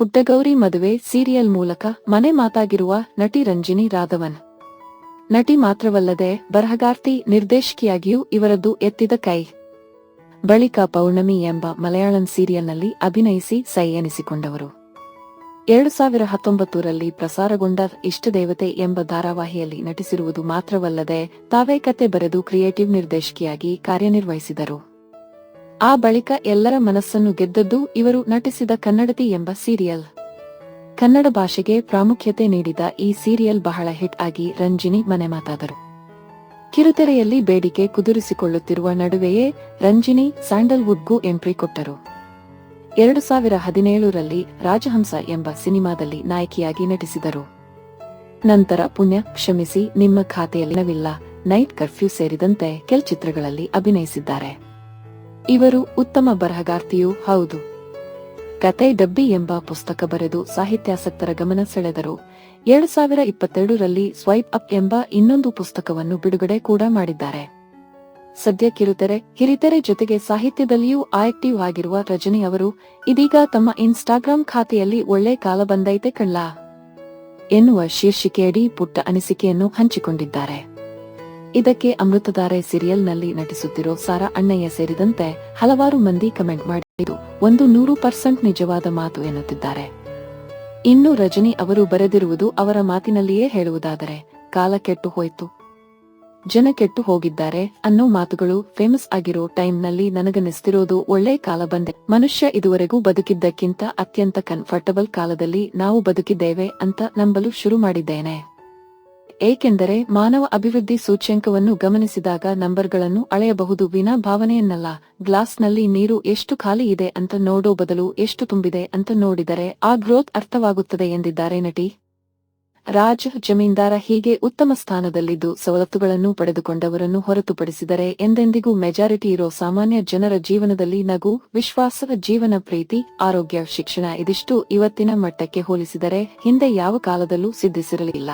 ಪುಟ್ಟಗೌರಿ ಮದುವೆ ಸೀರಿಯಲ್ ಮೂಲಕ ಮನೆ ಮಾತಾಗಿರುವ ನಟಿ ರಂಜಿನಿ ರಾಧವನ್ ನಟಿ ಮಾತ್ರವಲ್ಲದೆ ಬರಹಗಾರ್ತಿ ನಿರ್ದೇಶಕಿಯಾಗಿಯೂ ಇವರದ್ದು ಎತ್ತಿದ ಕೈ. ಬಳಿಕ ಪೌರ್ಣಮಿ ಎಂಬ ಮಲಯಾಳಂ ಸೀರಿಯಲ್ನಲ್ಲಿ ಅಭಿನಯಿಸಿ ಸೈ ಎನಿಸಿಕೊಂಡವರು. ಎರಡು ಸಾವಿರ ಹತ್ತೊಂಬತ್ತರಲ್ಲಿ ಪ್ರಸಾರಗೊಂಡ ಇಷ್ಟದೇವತೆ ಎಂಬ ಧಾರಾವಾಹಿಯಲ್ಲಿ ನಟಿಸಿರುವುದು ಮಾತ್ರವಲ್ಲದೆ ತಾವೇ ಕತೆ ಬರೆದು ಕ್ರಿಯೇಟಿವ್ ನಿರ್ದೇಶಕಿಯಾಗಿ ಕಾರ್ಯನಿರ್ವಹಿಸಿದರು. ಆ ಬಳಿಕ ಎಲ್ಲರ ಮನಸ್ಸನ್ನು ಗೆದ್ದದ್ದು ಇವರು ನಟಿಸಿದ ಕನ್ನಡತಿ ಎಂಬ ಸೀರಿಯಲ್. ಕನ್ನಡ ಭಾಷೆಗೆ ಪ್ರಾಮುಖ್ಯತೆ ನೀಡಿದ ಈ ಸೀರಿಯಲ್ ಬಹಳ ಹಿಟ್ ಆಗಿ ರಂಜಿನಿ ಮನೆ ಮಾತಾದರು. ಕಿರುತೆರೆಯಲ್ಲಿ ಬೇಡಿಕೆ ಕುದುರಿಸಿಕೊಳ್ಳುತ್ತಿರುವ ನಡುವೆಯೇ ರಂಜಿನಿ ಸ್ಯಾಂಡಲ್ವುಡ್ಗೂ ಎಂಟ್ರಿ ಕೊಟ್ಟರು. ಎರಡು ಸಾವಿರ ಹದಿನೇಳರಲ್ಲಿ ರಾಜಹಂಸ ಎಂಬ ಸಿನಿಮಾದಲ್ಲಿ ನಾಯಕಿಯಾಗಿ ನಟಿಸಿದರು. ನಂತರ ಪುಣ್ಯ ಕ್ಷಮಿಸಿ ನಿಮ್ಮ ಖಾತೆಯಲ್ಲಿನವಿಲ್ಲ ನೈಟ್ ಕರ್ಫ್ಯೂ ಸೇರಿದಂತೆ ಕೆಲ ಚಿತ್ರಗಳಲ್ಲಿ ಅಭಿನಯಿಸಿದ್ದಾರೆ. ಇವರು ಉತ್ತಮ ಬರಹಗಾರ್ತಿಯೂ ಹೌದು. ಕತೆ ಡಬ್ಬಿ ಎಂಬ ಪುಸ್ತಕ ಬರೆದು ಸಾಹಿತ್ಯಾಸಕ್ತರ ಗಮನ ಸೆಳೆದರು. ಎರಡು ಸಾವಿರ ಇಪ್ಪತ್ತೆರಡರಲ್ಲಿ ಸ್ವೈಪ್ ಅಪ್ ಎಂಬ ಇನ್ನೊಂದು ಪುಸ್ತಕವನ್ನು ಬಿಡುಗಡೆ ಕೂಡ ಮಾಡಿದ್ದಾರೆ. ಸದ್ಯ ಕಿರುತೆರೆ ಹಿರಿತೆರೆ ಜೊತೆಗೆ ಸಾಹಿತ್ಯದಲ್ಲಿಯೂ ಆಕ್ಟಿವ್ ಆಗಿರುವ ರಜನಿ ಅವರು ಇದೀಗ ತಮ್ಮ ಇನ್ಸ್ಟಾಗ್ರಾಂ ಖಾತೆಯಲ್ಲಿ ಒಳ್ಳೆ ಕಾಲ ಬಂದೈತೆ ಕಳ್ಳ ಎನ್ನುವ ಶೀರ್ಷಿಕೆಯಡಿ ಪುಟ್ಟ ಅನಿಸಿಕೆಯನ್ನು ಹಂಚಿಕೊಂಡಿದ್ದಾರೆ. ಇದಕ್ಕೆ ಅಮೃತಧಾರೆ ಸೀರಿಯಲ್ನಲ್ಲಿ ನಟಿಸುತ್ತಿರೋ ಸಾರಾ ಅಣ್ಣಯ್ಯ ಸೇರಿದಂತೆ ಹಲವಾರು ಮಂದಿ ಕಮೆಂಟ್ ಮಾಡಿದ್ದು, ಒಂದು ನೂರು ಪರ್ಸೆಂಟ್ ನಿಜವಾದ ಮಾತು ಎನ್ನುತ್ತಿದ್ದಾರೆ. ಇನ್ನು ರಜನಿ ಅವರು ಬರೆದಿರುವುದು ಅವರ ಮಾತಿನಲ್ಲಿಯೇ ಹೇಳುವುದಾದರೆ, ಕಾಲ ಕೆಟ್ಟು ಹೋಯ್ತು. ಜನ ಕೆಟ್ಟು ಹೋಗಿದ್ದಾರೆ ಅನ್ನೋ ಮಾತುಗಳು ಫೇಮಸ್ ಆಗಿರೋ ಟೈಮ್ನಲ್ಲಿ ನನಗನ್ನಿಸ್ತಿರೋದು ಒಳ್ಳೆ ಕಾಲ ಬಂದೆ. ಮನುಷ್ಯ ಇದುವರೆಗೂ ಬದುಕಿದ್ದಕ್ಕಿಂತ ಅತ್ಯಂತ ಕನ್ಫರ್ಟಬಲ್ ಕಾಲದಲ್ಲಿ ನಾವು ಬದುಕಿದ್ದೇವೆ ಅಂತ ನಂಬಲು ಶುರು ಮಾಡಿದ್ದೇನೆ. ಏಕೆಂದರೆ ಮಾನವ ಅಭಿವೃದ್ಧಿ ಸೂಚ್ಯಂಕವನ್ನು ಗಮನಿಸಿದಾಗ ನಂಬರ್ಗಳನ್ನು ಅಳೆಯಬಹುದು ವಿನಾ ಭಾವನೆಯನ್ನಲ್ಲ. ಗ್ಲಾಸ್ನಲ್ಲಿ ನೀರು ಎಷ್ಟು ಖಾಲಿ ಇದೆ ಅಂತ ನೋಡೋ ಬದಲು ಎಷ್ಟು ತುಂಬಿದೆ ಅಂತ ನೋಡಿದರೆ ಆ ಗ್ರೋತ್ ಅರ್ಥವಾಗುತ್ತದೆ ಎಂದಿದ್ದಾರೆ ನಟಿ. ರಾಜ್ ಜಮೀನ್ದಾರ ಹೀಗೆ ಉತ್ತಮ ಸ್ಥಾನದಲ್ಲಿದ್ದು ಸವಲತ್ತುಗಳನ್ನು ಪಡೆದುಕೊಂಡವರನ್ನು ಹೊರತುಪಡಿಸಿದರೆ ಎಂದೆಂದಿಗೂ ಮೆಜಾರಿಟಿ ಇರೋ ಸಾಮಾನ್ಯ ಜನರ ಜೀವನದಲ್ಲಿ ನಗು ವಿಶ್ವಾಸ ಜೀವನ ಪ್ರೀತಿ, ಆರೋಗ್ಯ, ಶಿಕ್ಷಣ ಇದಿಷ್ಟು ಇವತ್ತಿನ ಮಟ್ಟಕ್ಕೆ ಹೋಲಿಸಿದರೆ ಹಿಂದೆ ಯಾವ ಕಾಲದಲ್ಲೂ ಸಿದ್ಧಿಸಿರಲಿಲ್ಲ.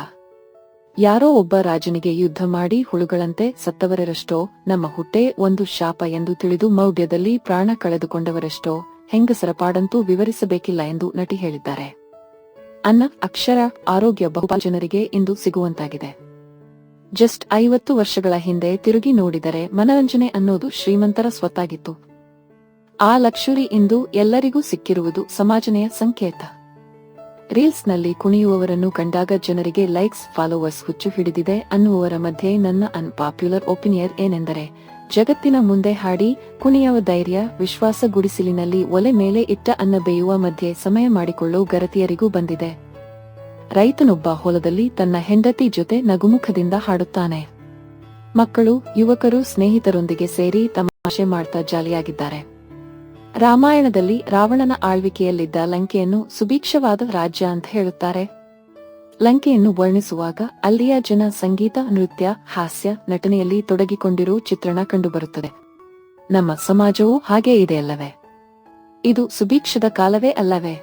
ಯಾರೋ ಒಬ್ಬ ರಾಜನಿಗೆ ಯುದ್ಧ ಮಾಡಿ ಹುಳುಗಳಂತೆ ಸತ್ತವರರಷ್ಟೋ, ನಮ್ಮ ಹುಟ್ಟೆ ಒಂದು ಶಾಪ ಎಂದು ತಿಳಿದು ಮೌಢ್ಯದಲ್ಲಿ ಪ್ರಾಣ ಕಳೆದುಕೊಂಡವರಷ್ಟೋ, ಹೆಂಗಸರ ಪಾಡಂತೂ ವಿವರಿಸಬೇಕಿಲ್ಲ ಎಂದು ನಟಿ ಹೇಳಿದ್ದಾರೆ. ಅನ್ನ, ಅಕ್ಷರ, ಆರೋಗ್ಯ ಬಹುಪಾಲು ಜನರಿಗೆ ಇಂದು ಸಿಗುವಂತಾಗಿದೆ. ಜಸ್ಟ್ ಐವತ್ತು ವರ್ಷಗಳ ಹಿಂದೆ ತಿರುಗಿ ನೋಡಿದರೆ ಮನರಂಜನೆ ಅನ್ನೋದು ಶ್ರೀಮಂತರ ಸ್ವತ್ತಾಗಿತ್ತು. ಆ ಲಕ್ಷುರಿ ಇಂದು ಎಲ್ಲರಿಗೂ ಸಿಕ್ಕಿರುವುದು ಸಮಾಜನೆಯ ಸಂಕೇತ. ರೀಲ್ಸ್ನಲ್ಲಿ ಕುಣಿಯುವವರನ್ನು ಕಂಡಾಗ ಜನರಿಗೆ ಲೈಕ್ಸ್, ಫಾಲೋವರ್ಸ್ ಹುಚ್ಚು ಹಿಡಿದಿದೆ ಅನ್ನುವವರ ಮಧ್ಯೆ ನನ್ನ ಅನ್ಪಾಪ್ಯುಲರ್ ಒಪಿನಿಯನ್ ಏನೆಂದರೆ, ಜಗತ್ತಿನ ಮುಂದೆ ಹಾಡಿ ಕುಣಿಯುವ ಧೈರ್ಯ, ವಿಶ್ವಾಸ ಗುಡಿಸಿಲಿನಲ್ಲಿ ಒಲೆ ಮೇಲೆ ಇಟ್ಟ ಅನ್ನ ಬೇಯುವ ಮಧ್ಯೆ ಸಮಯ ಮಾಡಿಕೊಳ್ಳೋ ಗರತಿಯರಿಗೂ ಬಂದಿದೆ. ರೈತನೊಬ್ಬ ಹೊಲದಲ್ಲಿ ತನ್ನ ಹೆಂಡತಿ ಜೊತೆ ನಗುಮುಖದಿಂದ ಹಾಡುತ್ತಾನೆ. ಮಕ್ಕಳು, ಯುವಕರು, ಸ್ನೇಹಿತರೊಂದಿಗೆ ಸೇರಿ ತಮಾಷೆ ಮಾಡ್ತಾ ಜಾಲಿಯಾಗಿದ್ದಾರೆ. ರಾಮಾಯಣದಲ್ಲಿ ರಾವಣನ ಆಳ್ವಿಕೆಯಲ್ಲಿದ್ದ ಲಂಕೆಯನ್ನು ಸುಭೀಕ್ಷವಾದ ರಾಜ್ಯ ಅಂತ ಹೇಳುತ್ತಾರೆ. ಲಂಕೆಯನ್ನು ವರ್ಣಿಸುವಾಗ ಅಲ್ಲಿಯ ಜನ ಸಂಗೀತ, ನೃತ್ಯ, ಹಾಸ್ಯ ನಟನೆಯಲ್ಲಿ ತೊಡಗಿಕೊಂಡಿರುವ ಚಿತ್ರಣ ಕಂಡುಬರುತ್ತದೆ. ನಮ್ಮ ಸಮಾಜವೂ ಹಾಗೇ ಇದೆಯಲ್ಲವೇ ಇದು ಸುಭೀಕ್ಷದ ಕಾಲವೇ ಅಲ್ಲವೇ?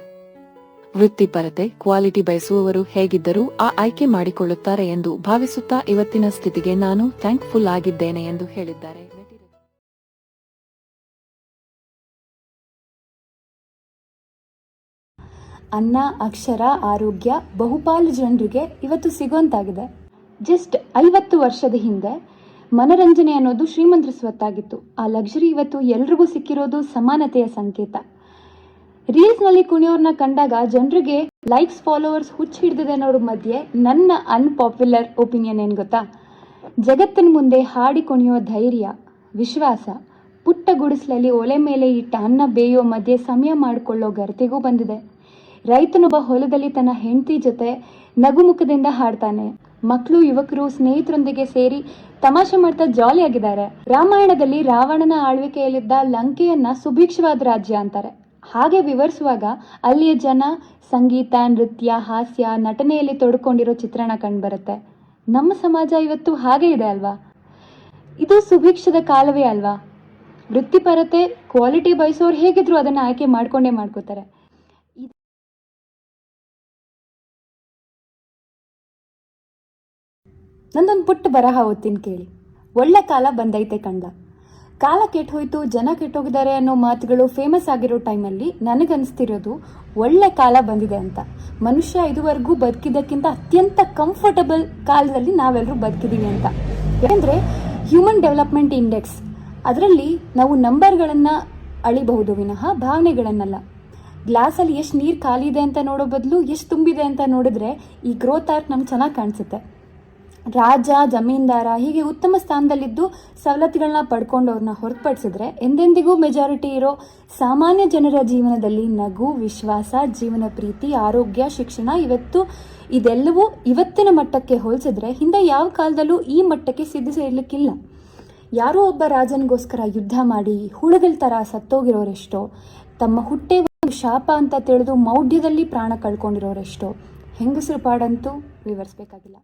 ವೃತ್ತಿಪರತೆ ಕ್ವಾಲಿಟಿ ಬಯಸುವವರು ಹೇಗಿದ್ದರೂ ಆ ಆಯ್ಕೆ ಮಾಡಿಕೊಳ್ಳುತ್ತಾರೆ ಎಂದು ಭಾವಿಸುತ್ತಾ ಇವತ್ತಿನ ಸ್ಥಿತಿಗೆ ನಾನು ಥ್ಯಾಂಕ್ಫುಲ್ ಆಗಿದ್ದೇನೆ ಎಂದು ಹೇಳಿದ್ದಾರೆ. ಅನ್ನ, ಅಕ್ಷರ, ಆರೋಗ್ಯ, ಬಹುಪಾಲು ಜನರಿಗೆ ಇವತ್ತು ಸಿಗುವಂತಾಗಿದೆ. ಜಸ್ಟ್ ಐವತ್ತು ವರ್ಷದ ಹಿಂದೆ ಮನರಂಜನೆ ಅನ್ನೋದು ಶ್ರೀಮಂತರ ಸ್ವತ್ತಾಗಿತ್ತು. ಆ ಲಕ್ಸುರಿ ಇವತ್ತು ಎಲ್ರಿಗೂ ಸಿಕ್ಕಿರೋದು ಸಮಾನತೆಯ ಸಂಕೇತ. ರೀಲ್ಸ್ನಲ್ಲಿ ಕುಣಿಯೋರ್ನ ಕಂಡಾಗ ಜನರಿಗೆ ಲೈಕ್ಸ್, ಫಾಲೋವರ್ಸ್ ಹುಚ್ಚು ಹಿಡಿದಿದೆ ಅನ್ನೋರ ಮಧ್ಯೆ ನನ್ನ ಅನ್ಪಾಪ್ಯುಲರ್ ಒಪಿನಿಯನ್ ಏನು ಗೊತ್ತಾ? ಜಗತ್ತಿನ ಮುಂದೆ ಹಾಡಿ ಕುಣಿಯೋ ಧೈರ್ಯ, ವಿಶ್ವಾಸ, ಪುಟ್ಟ ಗುಡಿಸಲಲ್ಲಿ ಒಲೆ ಮೇಲೆ ಇಟ್ಟ ಅನ್ನ ಬೇಯೋ ಮಧ್ಯೆ ಸಮಯ ಮಾಡಿಕೊಳ್ಳೋ ಗರ್ತಿಗೂ ಬಂದಿದೆ. ರೈತನೊಬ್ಬ ಹೊಲದಲ್ಲಿ ತನ್ನ ಹೆಂಡತಿ ಜೊತೆ ನಗುಮುಖದಿಂದ ಹಾಡ್ತಾನೆ. ಮಕ್ಕಳು, ಯುವಕರು, ಸ್ನೇಹಿತರೊಂದಿಗೆ ಸೇರಿ ತಮಾಷೆ ಮಾಡ್ತಾ ಜಾಲಿ ಆಗಿದ್ದಾರೆ ರಾಮಾಯಣದಲ್ಲಿ ರಾವಣನ ಆಳ್ವಿಕೆಯಲ್ಲಿದ್ದ ಲಂಕೆಯನ್ನ ಸುಭಿಕ್ಷವಾದ ರಾಜ್ಯ ಅಂತಾರೆ. ಹಾಗೆ ವಿವರಿಸುವಾಗ ಅಲ್ಲಿಯ ಜನ ಸಂಗೀತ, ನೃತ್ಯ, ಹಾಸ್ಯ, ನಟನೆಯಲ್ಲಿ ತೊಡ್ಕೊಂಡಿರೋ ಚಿತ್ರಣ ಕಂಡುಬರುತ್ತೆ. ನಮ್ಮ ಸಮಾಜ ಇವತ್ತು ಹಾಗೆ ಇದೆ ಅಲ್ವಾ? ಇದು ಸುಭಿಕ್ಷದ ಕಾಲವೇ ಅಲ್ವಾ? ವೃತ್ತಿಪರತೆ ಕ್ವಾಲಿಟಿ ಬಯಸೋರು ಹೇಗಿದ್ರು ಅದನ್ನು ಆಯ್ಕೆ ಮಾಡ್ಕೊಂಡೇ ಮಾಡ್ಕೋತಾರೆ. ನಂದೊಂದು ಪುಟ್ಟ ಬರಹ ಓದ್ತೀನಿ ಕೇಳಿ. ಒಳ್ಳೆ ಕಾಲ ಬಂದೈತೆ ಕಂಡ ಕಾಲ ಕೆಟ್ಟೋಯ್ತು ಜನ ಕೆಟ್ಟೋಗಿದ್ದಾರೆ ಅನ್ನೋ ಮಾತುಗಳು ಫೇಮಸ್ ಆಗಿರೋ ಟೈಮಲ್ಲಿ ನನಗನ್ನಿಸ್ತಿರೋದು ಒಳ್ಳೆ ಕಾಲ ಬಂದಿದೆ ಅಂತ. ಮನುಷ್ಯ ಇದುವರೆಗೂ ಬದುಕಿದ್ದಕ್ಕಿಂತ ಅತ್ಯಂತ ಕಂಫರ್ಟಬಲ್ ಕಾಲದಲ್ಲಿ ನಾವೆಲ್ಲರೂ ಬದುಕಿದ್ದೀವಿ ಅಂತ. ಯಾಕೆಂದರೆ ಹ್ಯೂಮನ್ ಡೆವಲಪ್ಮೆಂಟ್ ಇಂಡೆಕ್ಸ್ ಅದರಲ್ಲಿ ನಾವು ನಂಬರ್ಗಳನ್ನು ಅಳಿಬಹುದು ವಿನಃ ಭಾವನೆಗಳನ್ನಲ್ಲ. ಗ್ಲಾಸಲ್ಲಿ ಎಷ್ಟು ನೀರು ಖಾಲಿ ಇದೆ ಅಂತ ನೋಡೋ ಬದಲು, ಎಷ್ಟು ತುಂಬಿದೆ ಅಂತ ನೋಡಿದ್ರೆ ಈ ಗ್ರೋತ್ ಆರ್ಕ್ ನಮ್ಗೆ ಚೆನ್ನಾಗಿ ಕಾಣಿಸುತ್ತೆ. ರಾಜ, ಜಮೀನ್ದಾರ ಹೀಗೆ ಉತ್ತಮ ಸ್ಥಾನದಲ್ಲಿದ್ದು ಸವಲತ್ತುಗಳನ್ನ ಪಡ್ಕೊಂಡವ್ರನ್ನ ಹೊರತುಪಡಿಸಿದ್ರೆ ಎಂದೆಂದಿಗೂ ಮೆಜಾರಿಟಿ ಇರೋ ಸಾಮಾನ್ಯ ಜನರ ಜೀವನದಲ್ಲಿ ನಗು, ವಿಶ್ವಾಸ, ಜೀವನ ಪ್ರೀತಿ, ಆರೋಗ್ಯ, ಶಿಕ್ಷಣ ಇವತ್ತು ಇದೆಲ್ಲವೂ ಇವತ್ತಿನ ಮಟ್ಟಕ್ಕೆ ಹೋಲಿಸಿದ್ರೆ ಹಿಂದೆ ಯಾವ ಕಾಲದಲ್ಲೂ ಈ ಮಟ್ಟಕ್ಕೆ ಸಿದ್ಧಿಸಿರ್ಲಿಕ್ಕಿಲ್ಲ ಯಾರೋ ಒಬ್ಬ ರಾಜನಿಗೋಸ್ಕರ ಯುದ್ಧ ಮಾಡಿ ಹುಳುಗಳ ಥರ ಸತ್ತೋಗಿರೋರೆಷ್ಟೋ, ತಮ್ಮ ಹುಟ್ಟೆ ಶಾಪ ಅಂತ ತಿಳಿದು ಮೌಢ್ಯದಲ್ಲಿ ಪ್ರಾಣ ಕಳ್ಕೊಂಡಿರೋರೆಷ್ಟೋ. ಹೆಂಗಸರು ಪಾಡಂತೂ ವಿವರಿಸ್ಬೇಕಾಗಿಲ್ಲ.